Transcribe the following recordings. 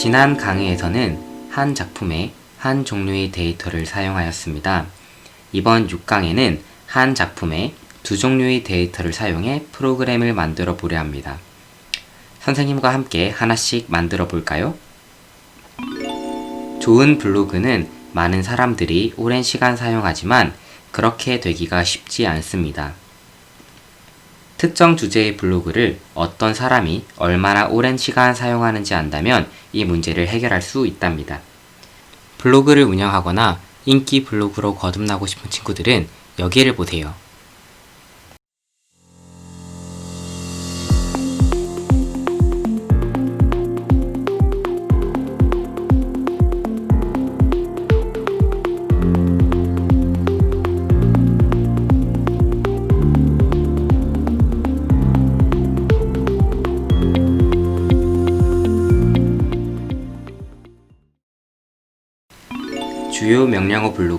지난 강의에서는 한 작품의 한 종류의 데이터를 사용하였습니다. 이번 6강에는 한 작품의 두 종류의 데이터를 사용해 프로그램을 만들어 보려 합니다. 선생님과 함께 하나씩 만들어 볼까요? 좋은 블로그는 많은 사람들이 오랜 시간 사용하지만 그렇게 되기가 쉽지 않습니다. 특정 주제의 블로그를 어떤 사람이 얼마나 오랜 시간 사용하는지 안다면 이 문제를 해결할 수 있답니다. 블로그를 운영하거나 인기 블로그로 거듭나고 싶은 친구들은 여기를 보세요.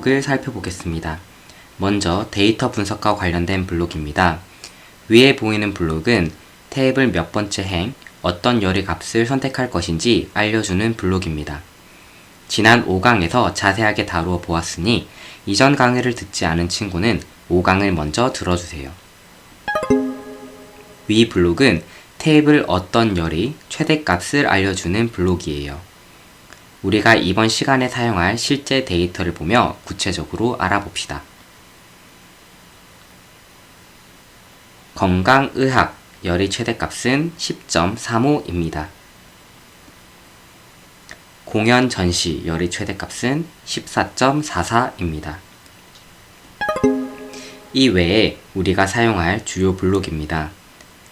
블록을 살펴보겠습니다. 먼저 데이터 분석과 관련된 블록입니다. 위에 보이는 블록은 탭을 몇 번째 행, 어떤 열의 값을 선택할 것인지 알려주는 블록입니다. 지난 5강에서 자세하게 다루어 보았으니 이전 강의를 듣지 않은 친구는 5강을 먼저 들어주세요. 위 블록은 탭을 어떤 열의 최대값을 알려주는 블록이에요. 우리가 이번 시간에 사용할 실제 데이터를 보며 구체적으로 알아봅시다. 건강의학 열의 최대값은 10.35입니다. 공연 전시 열의 최대값은 14.44입니다. 이 외에 우리가 사용할 주요 블록입니다.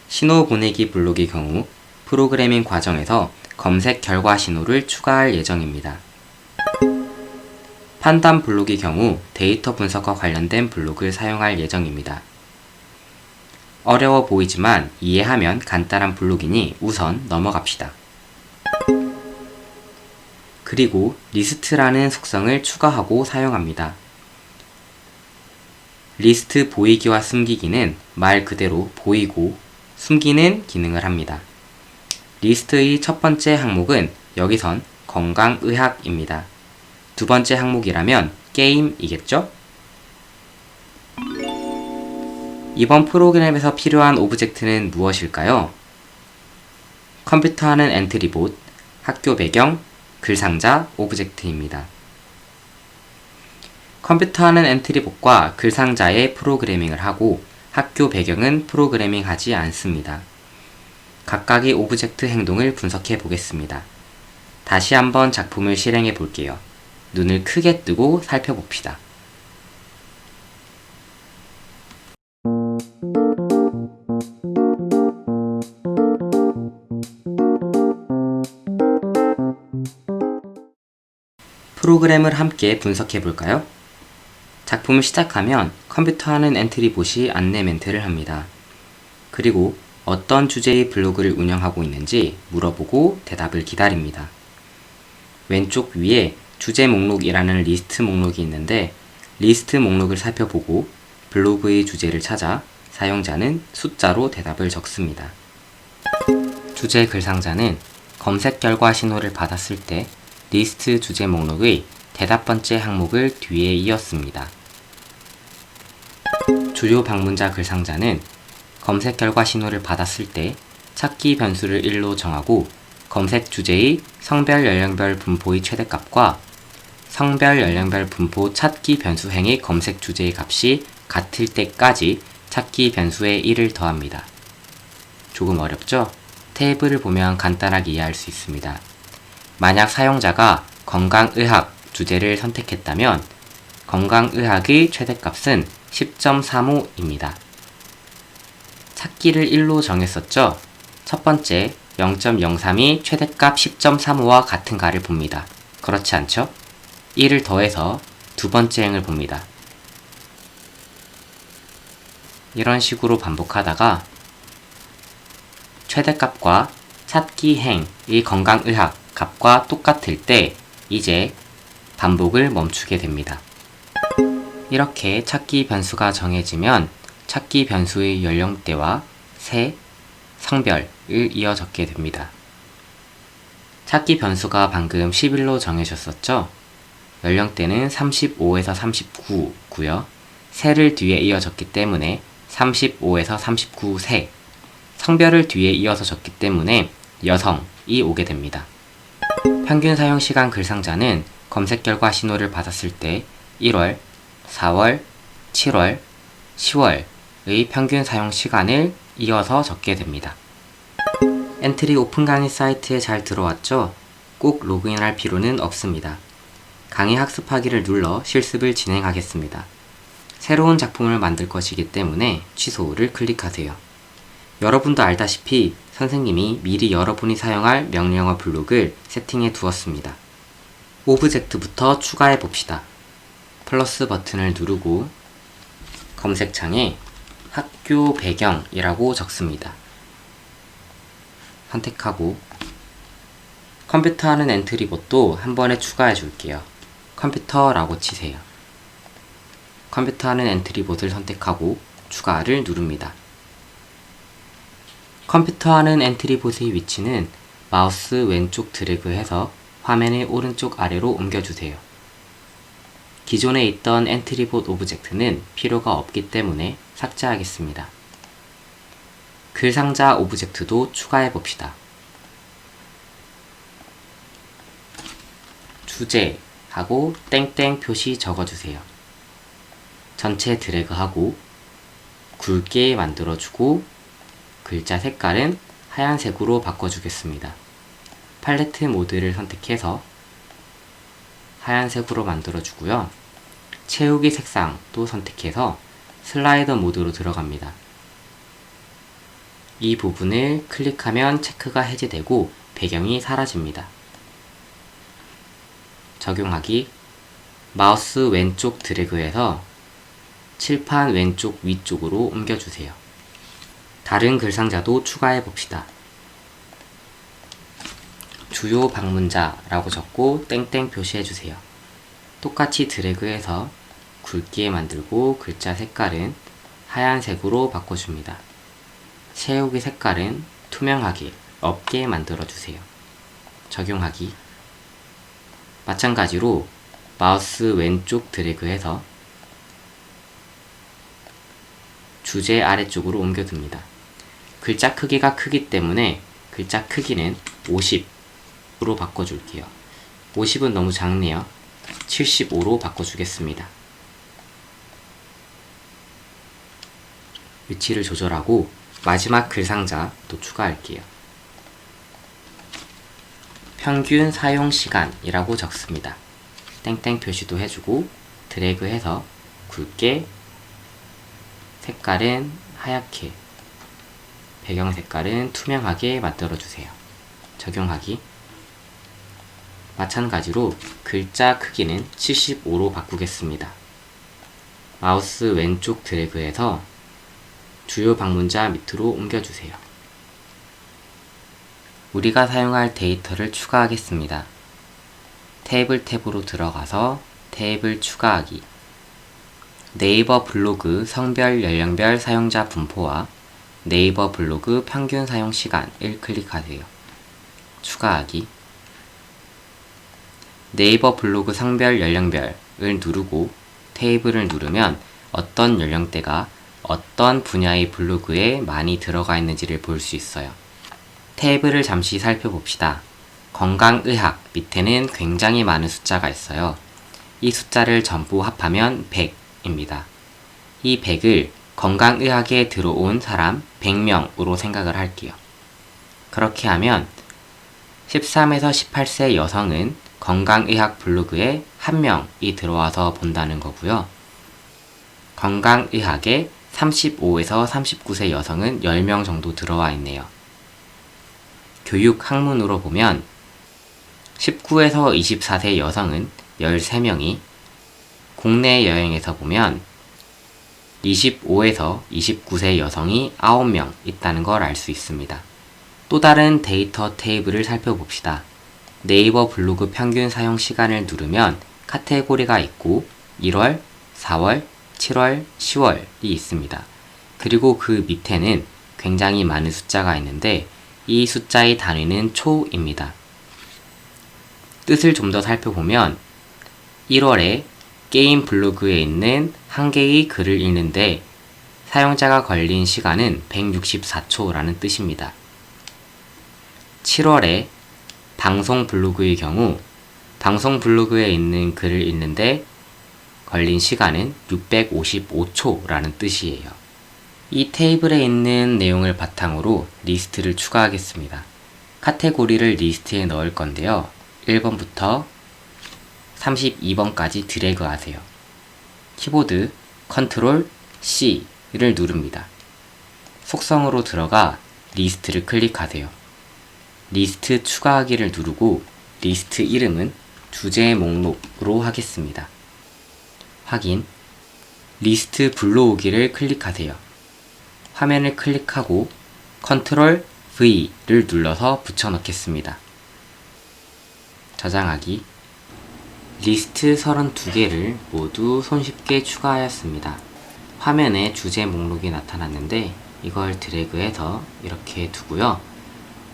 신호 보내기 블록의 경우 프로그래밍 과정에서 검색 결과 신호를 추가할 예정입니다. 판단 블록의 경우 데이터 분석과 관련된 블록을 사용할 예정입니다. 어려워 보이지만 이해하면 간단한 블록이니 우선 넘어갑시다. 그리고 리스트라는 속성을 추가하고 사용합니다. 리스트 보이기와 숨기기는 말 그대로 보이고 숨기는 기능을 합니다. 리스트의 첫 번째 항목은 여기선 건강의학입니다. 두 번째 항목이라면 게임이겠죠? 이번 프로그램에서 필요한 오브젝트는 무엇일까요? 컴퓨터하는 엔트리봇, 학교 배경, 글상자 오브젝트입니다. 컴퓨터하는 엔트리봇과 글상자의 프로그래밍을 하고 학교 배경은 프로그래밍 하지 않습니다. 각각의 오브젝트 행동을 분석해 보겠습니다. 다시 한번 작품을 실행해 볼게요. 눈을 크게 뜨고 살펴봅시다. 프로그램을 함께 분석해 볼까요? 작품을 시작하면 컴퓨터 하는 엔트리 봇이 안내 멘트를 합니다. 그리고 어떤 주제의 블로그를 운영하고 있는지 물어보고 대답을 기다립니다. 왼쪽 위에 주제 목록이라는 리스트 목록이 있는데 리스트 목록을 살펴보고 블로그의 주제를 찾아 사용자는 숫자로 대답을 적습니다. 주제 글상자는 검색 결과 신호를 받았을 때 리스트 주제 목록의 대답 번째 항목을 뒤에 이었습니다. 주요 방문자 글상자는 검색 결과 신호를 받았을 때 찾기 변수를 1로 정하고 검색 주제의 성별 연령별 분포의 최대값과 성별 연령별 분포 찾기 변수 행의 검색 주제의 값이 같을 때까지 찾기 변수에 1을 더합니다. 조금 어렵죠? 테이블을 보면 간단하게 이해할 수 있습니다. 만약 사용자가 건강의학 주제를 선택했다면 건강의학의 최대값은 10.35입니다. 찾기를 1로 정했었죠? 첫 번째 0.03이 최대값 10.35와 같은가를 봅니다. 그렇지 않죠? 1을 더해서 두 번째 행을 봅니다. 이런 식으로 반복하다가 최대값과 찾기 행의 건강의학 값과 똑같을 때 이제 반복을 멈추게 됩니다. 이렇게 찾기 변수가 정해지면 찾기 변수의 연령대와 세, 성별을 이어 적게 됩니다. 찾기 변수가 방금 11로 정해졌었죠? 연령대는 35에서 39고요. 세를 뒤에 이어졌기 때문에 35에서 39 세. 성별을 뒤에 이어서 적기 때문에 여성이 오게 됩니다. 평균 사용 시간 글상자는 검색 결과 신호를 받았을 때 1월, 4월, 7월, 10월 의 평균 사용 시간을 이어서 적게 됩니다. 엔트리 오픈 강의 사이트에 잘 들어왔죠? 꼭 로그인할 필요는 없습니다. 강의 학습하기를 눌러 실습을 진행하겠습니다. 새로운 작품을 만들 것이기 때문에 취소를 클릭하세요. 여러분도 알다시피 선생님이 미리 여러분이 사용할 명령어 블록을 세팅해 두었습니다. 오브젝트부터 추가해 봅시다. 플러스 버튼을 누르고 검색창에 학교 배경이라고 적습니다. 선택하고 컴퓨터 하는 엔트리봇도 한 번에 추가해 줄게요. 컴퓨터라고 치세요. 컴퓨터 하는 엔트리봇을 선택하고 추가를 누릅니다. 컴퓨터 하는 엔트리봇의 위치는 마우스 왼쪽 드래그해서 화면의 오른쪽 아래로 옮겨주세요. 기존에 있던 엔트리봇 오브젝트는 필요가 없기 때문에 삭제하겠습니다. 글 상자 오브젝트도 추가해 봅시다. 주제 하고 땡땡 표시 적어주세요. 전체 드래그하고 굵게 만들어주고 글자 색깔은 하얀색으로 바꿔주겠습니다. 팔레트 모드를 선택해서 하얀색으로 만들어주고요. 채우기 색상도 선택해서 슬라이더 모드로 들어갑니다. 이 부분을 클릭하면 체크가 해제되고 배경이 사라집니다. 적용하기 마우스 왼쪽 드래그해서 칠판 왼쪽 위쪽으로 옮겨주세요. 다른 글상자도 추가해 봅시다. 주요 방문자라고 적고 땡땡 표시해 주세요. 똑같이 드래그해서 굵게 만들고 글자 색깔은 하얀색으로 바꿔줍니다. 채우기 색깔은 투명하게 없게 만들어 주세요. 적용하기 마찬가지로 마우스 왼쪽 드래그해서 주제 아래쪽으로 옮겨둡니다. 글자 크기가 크기 때문에 글자 크기는 50으로 바꿔줄게요. 50은 너무 작네요. 75로 바꿔주겠습니다. 위치를 조절하고 마지막 글 상자 또 추가할게요. 평균 사용 시간이라고 적습니다. 땡땡 표시도 해주고 드래그해서 굵게 색깔은 하얗게 배경 색깔은 투명하게 만들어 주세요. 적용하기 마찬가지로 글자 크기는 75로 바꾸겠습니다. 마우스 왼쪽 드래그해서 주요 방문자 밑으로 옮겨주세요. 우리가 사용할 데이터를 추가하겠습니다. 테이블 탭으로 들어가서 테이블 추가하기 네이버 블로그 성별 연령별 사용자 분포와 네이버 블로그 평균 사용 시간을 클릭하세요. 추가하기 네이버 블로그 성별 연령별을 누르고 테이블을 누르면 어떤 연령대가 어떤 분야의 블로그에 많이 들어가 있는지를 볼 수 있어요. 테이블을 잠시 살펴봅시다. 건강의학 밑에는 굉장히 많은 숫자가 있어요. 이 숫자를 전부 합하면 100입니다. 이 100을 건강의학에 들어온 사람 100명으로 생각을 할게요. 그렇게 하면 13에서 18세 여성은 건강의학 블로그에 한 명이 들어와서 본다는 거고요. 건강의학에 35에서 39세 여성은 10명 정도 들어와 있네요. 교육 학문으로 보면 19에서 24세 여성은 13명이 국내 여행에서 보면 25에서 29세 여성이 9명 있다는 걸 알 수 있습니다. 또 다른 데이터 테이블을 살펴봅시다. 네이버 블로그 평균 사용 시간을 누르면 카테고리가 있고 1월, 4월, 7월, 10월이 있습니다. 그리고 그 밑에는 굉장히 많은 숫자가 있는데 이 숫자의 단위는 초입니다. 뜻을 좀 더 살펴보면 1월에 게임 블로그에 있는 한 개의 글을 읽는데 사용자가 걸린 시간은 164초라는 뜻입니다. 7월에 방송 블로그의 경우 방송 블로그에 있는 글을 읽는데 걸린 시간은 655초라는 뜻이에요. 이 테이블에 있는 내용을 바탕으로 리스트를 추가하겠습니다. 카테고리를 리스트에 넣을 건데요. 1번부터 32번까지 드래그 하세요. 키보드 컨트롤 C를 누릅니다. 속성으로 들어가 리스트를 클릭하세요. 리스트 추가하기를 누르고 리스트 이름은 주제 목록으로 하겠습니다. 확인 리스트 불러오기를 클릭하세요. 화면을 클릭하고 컨트롤 V를 눌러서 붙여넣겠습니다. 저장하기 리스트 32개를 모두 손쉽게 추가하였습니다. 화면에 주제 목록이 나타났는데 이걸 드래그해서 이렇게 두고요.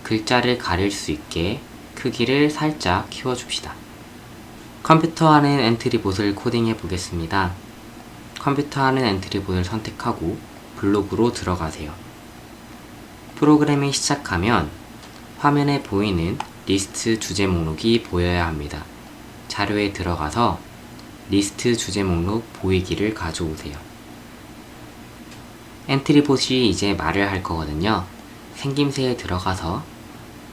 글자를 가릴 수 있게 크기를 살짝 키워줍시다. 컴퓨터 하는 엔트리 봇을 코딩해 보겠습니다. 컴퓨터 하는 엔트리 봇을 선택하고 블록으로 들어가세요. 프로그램이 시작하면 화면에 보이는 리스트 주제 목록이 보여야 합니다. 자료에 들어가서 리스트 주제 목록 보이기를 가져오세요. 엔트리봇이 이제 말을 할 거거든요. 생김새에 들어가서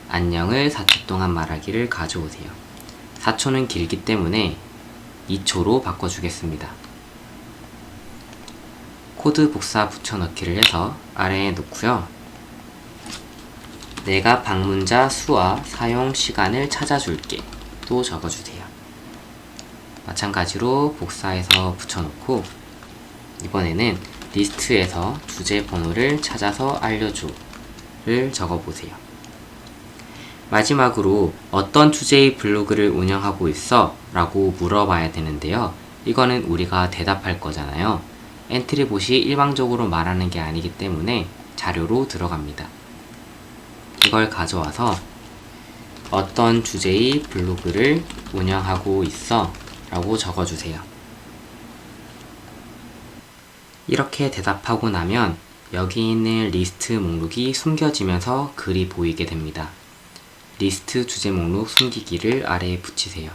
안녕을 4초 동안 말하기를 가져오세요. 4초는 길기 때문에 2초로 바꿔주겠습니다. 코드 복사 붙여넣기를 해서 아래에 놓고요. 내가 방문자 수와 사용 시간을 찾아줄게. 또 적어주세요. 마찬가지로 복사해서 붙여놓고 이번에는 리스트에서 주제 번호를 찾아서 알려줘를 적어보세요. 마지막으로 어떤 주제의 블로그를 운영하고 있어? 라고 물어봐야 되는데요. 이거는 우리가 대답할 거잖아요. 엔트리봇이 일방적으로 말하는 게 아니기 때문에 자료로 들어갑니다. 이걸 가져와서 어떤 주제의 블로그를 운영하고 있어? 라고 적어주세요. 이렇게 대답하고 나면 여기 있는 리스트 목록이 숨겨지면서 글이 보이게 됩니다. 리스트 주제 목록 숨기기를 아래에 붙이세요.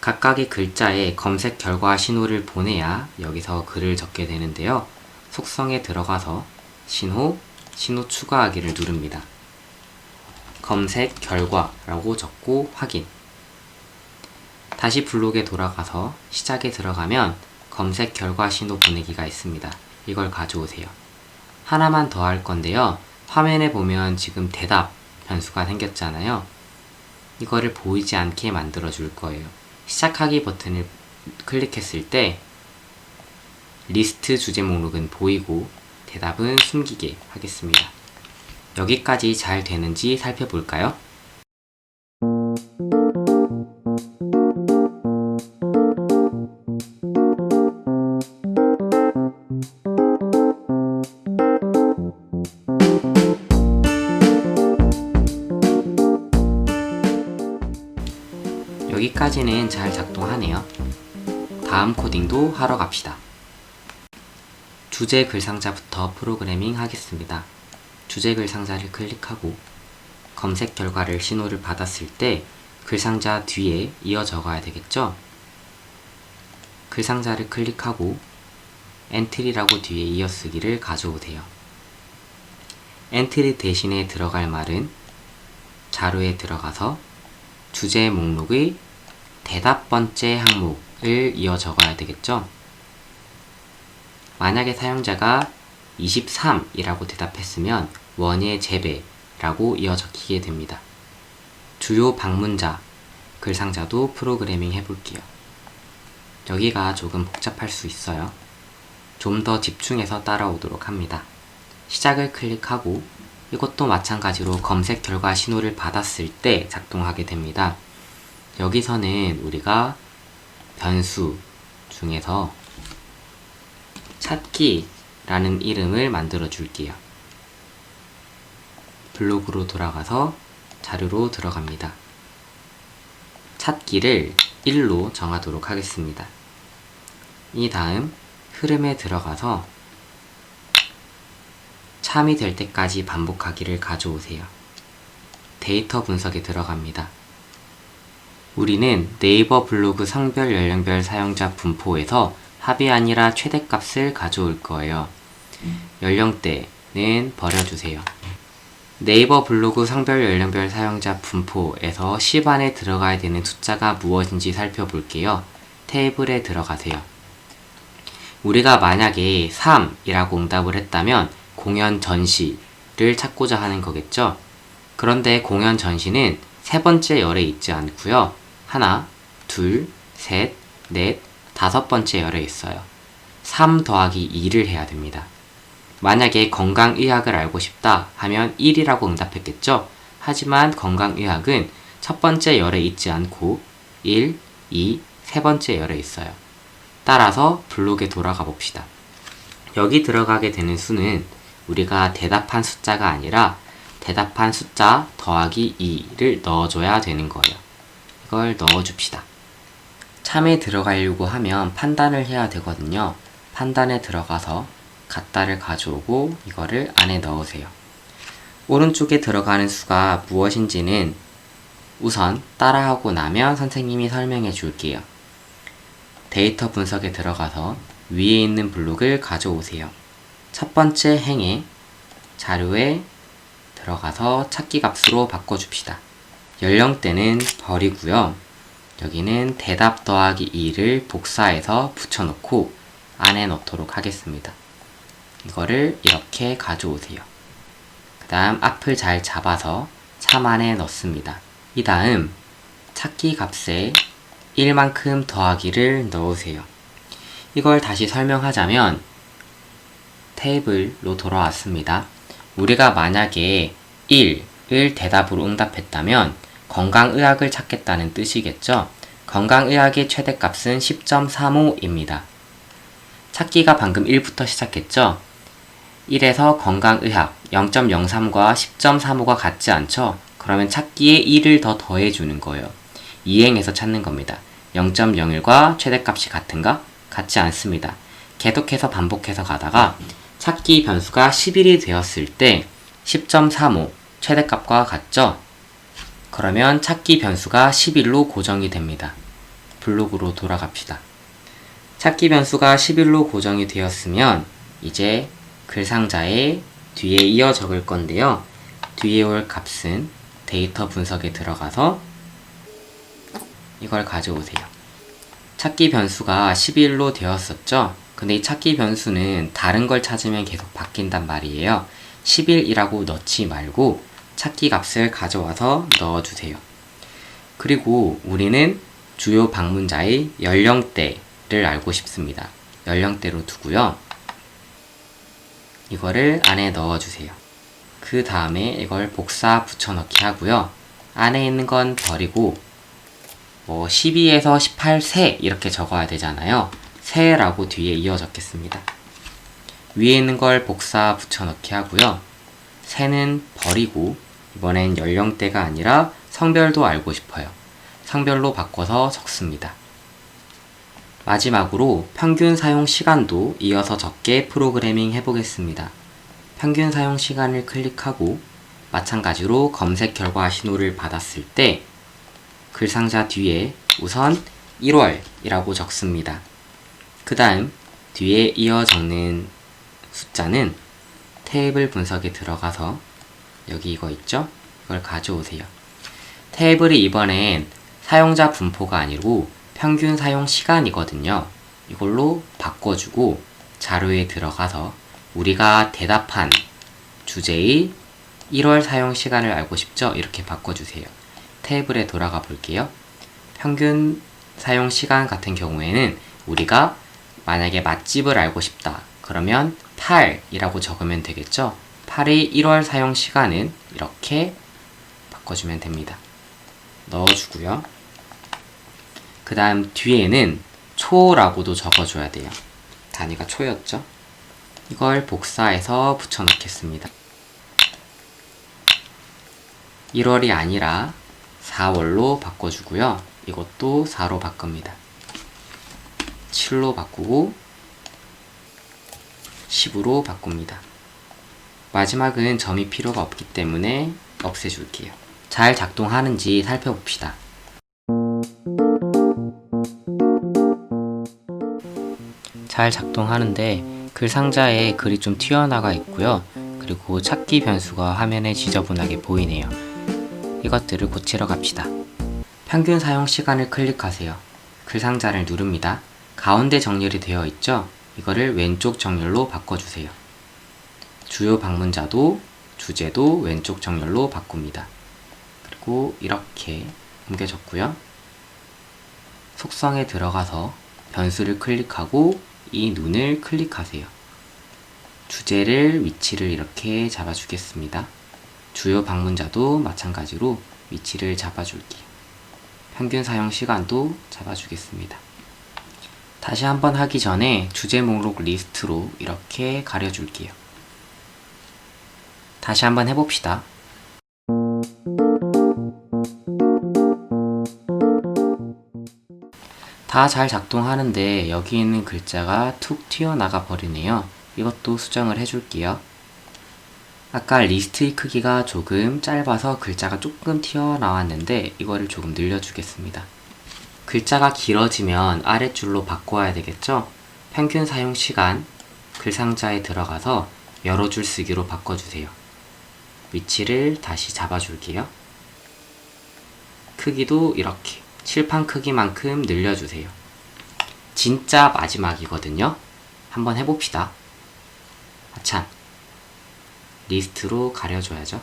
각각의 글자에 검색 결과 신호를 보내야 여기서 글을 적게 되는데요. 속성에 들어가서 신호, 신호 추가하기를 누릅니다. 검색 결과라고 적고 확인. 다시 블록에 돌아가서 시작에 들어가면 검색 결과 신호 보내기가 있습니다. 이걸 가져오세요. 하나만 더 할 건데요. 화면에 보면 지금 대답 변수가 생겼잖아요. 이거를 보이지 않게 만들어 줄 거예요. 시작하기 버튼을 클릭했을 때 리스트 주제 목록은 보이고 대답은 숨기게 하겠습니다. 여기까지 잘 되는지 살펴볼까요? 코딩도 하러 갑시다. 주제 글 상자부터 프로그래밍 하겠습니다. 주제 글 상자를 클릭하고 검색 결과를 신호를 받았을 때 글 상자 뒤에 이어 적어야 되겠죠? 글 상자를 클릭하고 엔트리라고 뒤에 이어쓰기를 가져오세요. 엔트리 대신에 들어갈 말은 자료에 들어가서 주제 목록의 대답 번째 항목 을 이어 적어야 되겠죠? 만약에 사용자가 23이라고 대답했으면 원예 재배라고 이어 적히게 됩니다. 주요 방문자 글 상자도 프로그래밍 해볼게요. 여기가 조금 복잡할 수 있어요. 좀 더 집중해서 따라오도록 합니다. 시작을 클릭하고 이것도 마찬가지로 검색 결과 신호를 받았을 때 작동하게 됩니다. 여기서는 우리가 변수 중에서 찾기라는 이름을 만들어 줄게요. 블로그로 돌아가서 자료로 들어갑니다. 찾기를 1로 정하도록 하겠습니다. 이 다음 흐름에 들어가서 참이 될 때까지 반복하기를 가져오세요. 데이터 분석에 들어갑니다. 우리는 네이버 블로그 성별 연령별 사용자 분포에서 합이 아니라 최대값을 가져올 거예요. 연령대는 버려주세요. 네이버 블로그 성별 연령별 사용자 분포에서 10 안에 들어가야 되는 숫자가 무엇인지 살펴볼게요. 테이블에 들어가세요. 우리가 만약에 3이라고 응답을 했다면 공연 전시를 찾고자 하는 거겠죠? 그런데 공연 전시는 세 번째 열에 있지 않고요. 하나, 둘, 셋, 넷, 다섯 번째 열에 있어요. 3 더하기 2를 해야 됩니다. 만약에 건강의학을 알고 싶다 하면 1이라고 응답했겠죠? 하지만 건강의학은 첫 번째 열에 있지 않고 1, 2, 세 번째 열에 있어요. 따라서 블록에 돌아가 봅시다. 여기 들어가게 되는 수는 우리가 대답한 숫자가 아니라 대답한 숫자 더하기 2를 넣어줘야 되는 거예요. 이걸 넣어줍시다. 참에 들어가려고 하면 판단을 해야 되거든요. 판단에 들어가서 같다를 가져오고 이거를 안에 넣으세요. 오른쪽에 들어가는 수가 무엇인지는 우선 따라하고 나면 선생님이 설명해 줄게요. 데이터 분석에 들어가서 위에 있는 블록을 가져오세요. 첫 번째 행에 자료에 들어가서 찾기 값으로 바꿔줍시다. 연령대는 버리고요. 여기는 대답 더하기 2를 복사해서 붙여놓고 안에 넣도록 하겠습니다. 이거를 이렇게 가져오세요. 그 다음 앞을 잘 잡아서 참 안에 넣습니다. 이 다음 찾기 값에 1만큼 더하기를 넣으세요. 이걸 다시 설명하자면 테이블로 돌아왔습니다. 우리가 만약에 1을 대답으로 응답했다면 건강의학을 찾겠다는 뜻이겠죠? 건강의학의 최대값은 10.35입니다. 찾기가 방금 1부터 시작했죠? 1에서 건강의학 0.03과 10.35가 같지 않죠? 그러면 찾기에 1을 더 더해주는 거예요. 이행해서 찾는 겁니다. 0.01과 최대값이 같은가? 같지 않습니다. 계속해서 반복해서 가다가 찾기 변수가 11이 되었을 때 10.35 최대값과 같죠? 그러면 찾기 변수가 11로 고정이 됩니다. 블록으로 돌아갑시다. 찾기 변수가 11로 고정이 되었으면 이제 글상자의 뒤에 이어 적을 건데요. 뒤에 올 값은 데이터 분석에 들어가서 이걸 가져오세요. 찾기 변수가 11로 되었었죠? 근데 이 찾기 변수는 다른 걸 찾으면 계속 바뀐단 말이에요. 11이라고 넣지 말고 찾기 값을 가져와서 넣어주세요. 그리고 우리는 주요 방문자의 연령대를 알고 싶습니다. 연령대로 두고요. 이거를 안에 넣어주세요. 그 다음에 이걸 복사 붙여넣기 하고요. 안에 있는 건 버리고 뭐 12에서 18세 이렇게 적어야 되잖아요. 세라고 뒤에 이어 적겠습니다. 위에 있는 걸 복사 붙여넣기 하고요. 세는 버리고 이번엔 연령대가 아니라 성별도 알고 싶어요. 성별로 바꿔서 적습니다. 마지막으로 평균 사용 시간도 이어서 적게 프로그래밍 해보겠습니다. 평균 사용 시간을 클릭하고 마찬가지로 검색 결과 신호를 받았을 때 글상자 뒤에 우선 1월이라고 적습니다. 그 다음 뒤에 이어 적는 숫자는 테이블 분석에 들어가서 여기 이거 있죠? 이걸 가져오세요. 테이블이 이번엔 사용자 분포가 아니고 평균 사용 시간이거든요. 이걸로 바꿔주고 자료에 들어가서 우리가 대답한 주제의 1월 사용 시간을 알고 싶죠? 이렇게 바꿔주세요. 테이블에 돌아가 볼게요. 평균 사용 시간 같은 경우에는 우리가 만약에 맛집을 알고 싶다. 그러면 8이라고 적으면 되겠죠? 8의 1월 사용 시간은 이렇게 바꿔주면 됩니다. 넣어주고요. 그 다음 뒤에는 초라고도 적어줘야 돼요. 단위가 초였죠? 이걸 복사해서 붙여넣겠습니다. 1월이 아니라 4월로 바꿔주고요. 이것도 4로 바꿉니다. 7로 바꾸고 10으로 바꿉니다. 마지막은 점이 필요가 없기 때문에 없애줄게요. 잘 작동하는지 살펴봅시다. 잘 작동하는데 글 상자에 글이 좀 튀어나가 있고요. 그리고 찾기 변수가 화면에 지저분하게 보이네요. 이것들을 고치러 갑시다. 평균 사용 시간을 클릭하세요. 글 상자를 누릅니다. 가운데 정렬이 되어 있죠? 이거를 왼쪽 정렬로 바꿔주세요. 주요 방문자도 주제도 왼쪽 정렬로 바꿉니다. 그리고 이렇게 옮겨졌고요. 속성에 들어가서 변수를 클릭하고 이 눈을 클릭하세요. 주제를 위치를 이렇게 잡아주겠습니다. 주요 방문자도 마찬가지로 위치를 잡아줄게요. 평균 사용 시간도 잡아주겠습니다. 다시 한번 하기 전에 주제 목록 리스트로 이렇게 가려줄게요. 다시 한번 해봅시다. 다 잘 작동하는데 여기 있는 글자가 툭 튀어나가 버리네요. 이것도 수정을 해줄게요. 아까 리스트의 크기가 조금 짧아서 글자가 조금 튀어나왔는데 이거를 조금 늘려주겠습니다. 글자가 길어지면 아랫줄로 바꿔야 되겠죠? 평균 사용 시간 글 상자에 들어가서 여러 줄 쓰기로 바꿔주세요. 위치를 다시 잡아줄게요. 크기도 이렇게 칠판 크기만큼 늘려주세요. 진짜 마지막이거든요. 한번 해봅시다. 아참. 리스트로 가려줘야죠.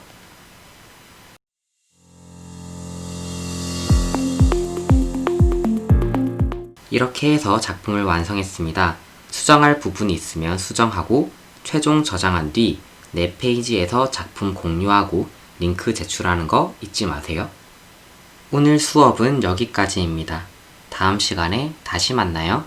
이렇게 해서 작품을 완성했습니다. 수정할 부분이 있으면 수정하고 최종 저장한 뒤 내 페이지에서 작품 공유하고 링크 제출하는 거 잊지 마세요. 오늘 수업은 여기까지입니다. 다음 시간에 다시 만나요.